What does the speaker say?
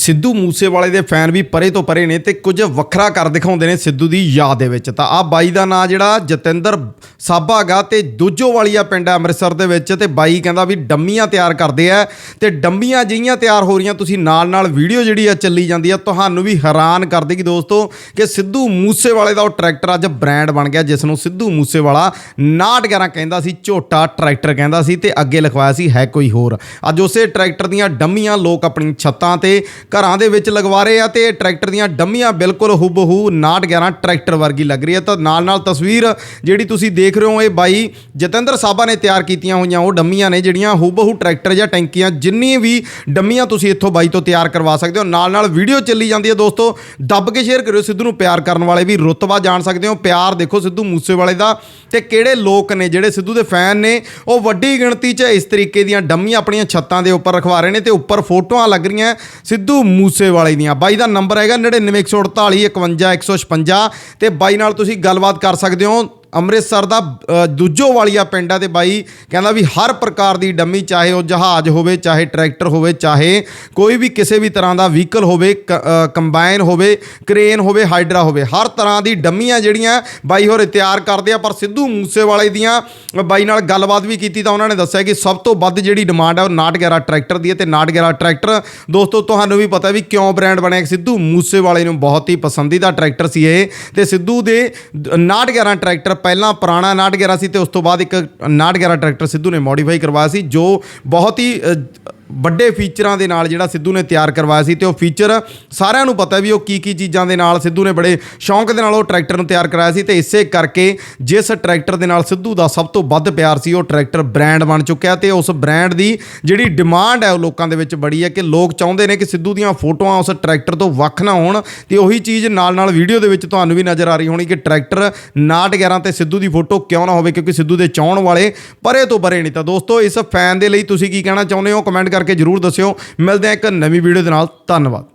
ਸਿੱਧੂ ਮੂਸੇਵਾਲੇ ਦੇ ਫੈਨ ਵੀ ਪਰੇ ਤੋਂ ਪਰੇ ਨੇ ਤੇ ਕੁਝ ਵੱਖਰਾ ਕਰ ਦਿਖਾਉਂਦੇ ਨੇ ਸਿੱਧੂ ਦੀ ਯਾਦ ਦੇ ਵਿੱਚ। ਤਾਂ ਆ ਬਾਈ ਦਾ ਨਾਂ ਜਿਹੜਾ ਜਤਿੰਦਰ ਸਾਬਾਗਾ ਤੇ ਦੂਜੋ ਵਾਲੀਆ ਪਿੰਡ ਹੈ ਅੰਮ੍ਰਿਤਸਰ ਦੇ ਵਿੱਚ ਤੇ ਬਾਈ ਕਹਿੰਦਾ ਵੀ ਡੰਮੀਆਂ ਤਿਆਰ ਕਰਦੇ ਆ ਤੇ ਡੰਮੀਆਂ ਜਿਹੀਆਂ ਤਿਆਰ ਹੋ ਰਹੀਆਂ ਤੁਸੀਂ ਨਾਲ ਨਾਲ ਵੀਡੀਓ ਜਿਹੜੀ ਆ ਚੱਲੀ ਜਾਂਦੀ ਆ, ਤੁਹਾਨੂੰ ਵੀ ਹੈਰਾਨ ਕਰ ਦੇਗੀ ਦੋਸਤੋ ਕਿ ਸਿੱਧੂ ਮੂਸੇਵਾਲੇ ਦਾ ਉਹ ਟਰੈਕਟਰ ਅੱਜ ਬ੍ਰਾਂਡ ਬਣ ਗਿਆ ਜਿਸ ਨੂੰ ਸਿੱਧੂ ਮੂਸੇਵਾਲਾ 911 ਕਹਿੰਦਾ ਸੀ, ਝੋਟਾ ਟਰੈਕਟਰ ਕਹਿੰਦਾ ਸੀ ਤੇ ਅੱਗੇ ਲਿਖਵਾਇਆ ਸੀ, ਹੈ ਕੋਈ ਹੋਰ। ਅੱਜ ਉਸੇ ਟਰੈਕਟਰ ਦੀਆਂ ਡੰਮੀਆਂ ਲੋਕ ਆਪਣੀ ਛੱਤਾਂ ਤੇ ਘਰਾਂ ਦੇ ਵਿੱਚ ਲਗਵਾ ਰਹੇ ਆ ਤੇ ਇਹ ਟਰੈਕਟਰ ਦੀਆਂ ਡੰਮੀਆਂ ਬਿਲਕੁਲ ਹੁਬਹੂ 911 ਟਰੈਕਟਰ ਵਰਗੀ ਲੱਗ ਰਹੀ ਹੈ। ਤਾਂ ਨਾਲ ਨਾਲ ਤਸਵੀਰ ਜਿਹੜੀ ਤੁਸੀਂ ਦੇਖ ਰਹੇ ਹੋ, ਇਹ ਬਾਈ ਜਤਿੰਦਰ ਸਾਬਾ ਨੇ ਤਿਆਰ ਕੀਤੀਆਂ ਹੋਈਆਂ, ਉਹ ਡੰਮੀਆਂ ਨੇ ਜਿਹੜੀਆਂ ਹੁਬਹੂ ਟਰੈਕਟਰ ਜਾਂ ਟੈਂਕੀਆਂ, ਜਿੰਨੀ ਵੀ ਡੰਮੀਆਂ ਤੁਸੀਂ ਇੱਥੋਂ ਬਾਈ ਤੋਂ ਤਿਆਰ ਕਰਵਾ ਸਕਦੇ ਹੋ। ਨਾਲ ਨਾਲ ਵੀਡੀਓ ਚੱਲੀ ਜਾਂਦੀ ਹੈ ਦੋਸਤੋ, ਦੱਬ ਕੇ ਸ਼ੇਅਰ ਕਰਿਓ ਸਿੱਧੂ ਨੂੰ, ਪਿਆਰ ਕਰਨ ਵਾਲੇ ਵੀ ਰੁਤਬਾ ਜਾਣ ਸਕਦੇ ਹੋ। ਪਿਆਰ ਦੇਖੋ ਸਿੱਧੂ ਮੂਸੇਵਾਲੇ ਦਾ ਤੇ ਕਿਹੜੇ ਲੋਕ ਨੇ, ਜਿਹੜੇ ਸਿੱਧੂ ਦੇ ਫੈਨ ਨੇ, ਉਹ ਵੱਡੀ ਗਿਣਤੀ 'ਚ ਇਸ ਤਰੀਕੇ ਦੀਆਂ ਡੰਮੀਆਂ ਆਪਣੀਆਂ ਛੱਤਾਂ ਦੇ ਉੱਪਰ ਰਖਵਾ ਰਹੇ ਨੇ ਤੇ ਉੱਪਰ ਫੋਟੋਆਂ ਲੱਗ ਰਹੀਆਂ। ਸਿੱਧੂ ਮੂਸੇਵਾਲੇ ਦੀਆਂ। ਬਾਈ ਦਾ ਨੰਬਰ ਹੈਗਾ 99148 51156 ਤੇ ਬਾਈ ਨਾਲ ਤੁਸੀਂ ਗੱਲਬਾਤ ਕਰ ਸਕਦੇ ਹੋ। ਅੰਮ੍ਰਿਤਸਰ ਦਾ ਅ, ਦੂਜੋ ਵਾਲੀਆ ਪਿੰਡ ਆ ਤੇ ਬਾਈ ਕਹਿੰਦਾ ਵੀ ਹਰ ਪ੍ਰਕਾਰ ਦੀ ਡੰਮੀ ਚਾਹੇ ਉਹ ਜਹਾਜ਼ ਹੋਵੇ ਚਾਹੇ ਟਰੈਕਟਰ ਹੋਵੇ ਚਾਹੇ ਕੋਈ ਵੀ ਕਿਸੇ ਵੀ ਤਰ੍ਹਾਂ ਦਾ ਵਹੀਕਲ ਹੋਵੇ ਕ- ਕੰਬਾਈਨ ਹੋਵੇ ਕ੍ਰੇਨ ਹੋਵੇ ਹਾਈਡਰਾ ਹੋਵੇ ਹਰ ਤਰ੍ਹਾਂ ਦੀ ਡੰਮੀਆਂ ਜਿਹੜੀਆਂ ਬਾਈ ਹੋਰੇ ਤਿਆਰ ਕਰਦੇ ਆ ਪਰ ਸਿੱਧੂ ਮੂਸੇਵਾਲੇ ਦੀਆਂ ਬਾਈ ਨਾਲ ਗੱਲਬਾਤ ਵੀ ਕੀਤੀ ਤਾਂ ਉਹਨਾਂ ਨੇ ਦੱਸਿਆ ਕਿ ਸਭ ਤੋਂ ਵੱਧ ਜਿਹੜੀ ਡਿਮਾਂਡ ਹੈ ਉਹ 911 ਟਰੈਕਟਰ ਦੀ ਹੈ ਤੇ 911 ਟਰੈਕਟਰ ਦੋਸਤੋ ਤੁਹਾਨੂੰ ਵੀ ਪਤਾ ਵੀ ਕਿਉਂ ਬ੍ਰਾਂਡ ਬਣਿਆ ਸਿੱਧੂ ਮੂਸੇਵਾਲੇ ਨੂੰ ਬਹੁਤ ਹੀ ਪਸੰਦੀਦਾ ਟਰੈਕਟਰ ਸੀ ਇਹ ਤੇ ਸਿੱਧੂ ਦੇ 911 ਟਰੈਕਟਰ ਪਹਿਲਾਂ ਪੁਰਾਣਾ 911 ਸੀ ਤੇ ਉਸ ਤੋਂ ਬਾਅਦ ਇੱਕ 911 ਟਰੈਕਟਰ ਸਿੱਧੂ ਨੇ ਮੋਡੀਫਾਈ ਕਰਵਾਇਆ ਸੀ, ਜੋ ਬਹੁਤ ਹੀ ਵੱਡੇ ਫੀਚਰਾਂ ਦੇ ਨਾਲ ਜਿਹੜਾ ਸਿੱਧੂ ਨੇ ਤਿਆਰ ਕਰਵਾਇਆ ਸੀ ਤੇ ਉਹ ਫੀਚਰ ਸਾਰਿਆਂ ਨੂੰ ਪਤਾ ਵੀ ਉਹ ਕੀ ਕੀ ਚੀਜ਼ਾਂ ਦੇ ਨਾਲ ਸਿੱਧੂ ਨੇ ਬੜੇ ਸ਼ੌਂਕ ਦੇ ਨਾਲ ਉਹ ਟਰੈਕਟਰ ਨੂੰ ਤਿਆਰ ਕਰਾਇਆ ਸੀ ਤੇ ਇਸੇ ਕਰਕੇ ਜਿਸ ਟਰੈਕਟਰ ਦੇ ਨਾਲ ਸਿੱਧੂ ਦਾ ਸਭ ਤੋਂ ਵੱਧ ਪਿਆਰ ਸੀ, ਉਹ ਟਰੈਕਟਰ ਬ੍ਰਾਂਡ ਬਣ ਚੁੱਕਿਆ ਤੇ ਉਸ ਬ੍ਰਾਂਡ ਦੀ ਜਿਹੜੀ ਡਿਮਾਂਡ ਹੈ ਉਹ ਲੋਕਾਂ ਦੇ ਵਿੱਚ ਬੜੀ ਹੈ ਕਿ ਲੋਕ ਚਾਹੁੰਦੇ ਨੇ ਕਿ ਸਿੱਧੂ ਦੀਆਂ ਫੋਟੋਆਂ ਉਸ ਟਰੈਕਟਰ ਤੋਂ ਵੱਖ ਨਾ ਹੋਣ ਤੇ ਉਹੀ ਚੀਜ਼ ਨਾਲ ਨਾਲ ਵੀਡੀਓ ਦੇ ਵਿੱਚ ਤੁਹਾਨੂੰ ਵੀ ਨਜ਼ਰ ਆ ਰਹੀ ਹੋਣੀ ਕਿ ਟਰੈਕਟਰ ਨਾਟ 911 ਤੇ ਸਿੱਧੂ ਦੀ ਫੋਟੋ ਕਿਉਂ ਨਾ ਹੋਵੇ ਕਿਉਂਕਿ ਸਿੱਧੂ ਦੇ ਚਾਹਣ ਵਾਲੇ ਪਰੇ ਤੋਂ ਪਰੇ ਨਹੀਂ। ਤਾਂ ਦੋਸਤੋ, ਇਸ ਫੈਨ ਦੇ ਲਈ ਤੁਸੀਂ ਕੀ ਕਹਿਣਾ ਚਾਹੁੰਦੇ ਹੋ? ਕਮੈਂਟ ਕਰਕੇ ਜਰੂਰ ਦੱਸਿਓ। ਮਿਲਦੇ ਹਾਂ ਇੱਕ ਨਵੀਂ ਵੀਡੀਓ ਦੇ ਨਾਲ। ਧੰਨਵਾਦ।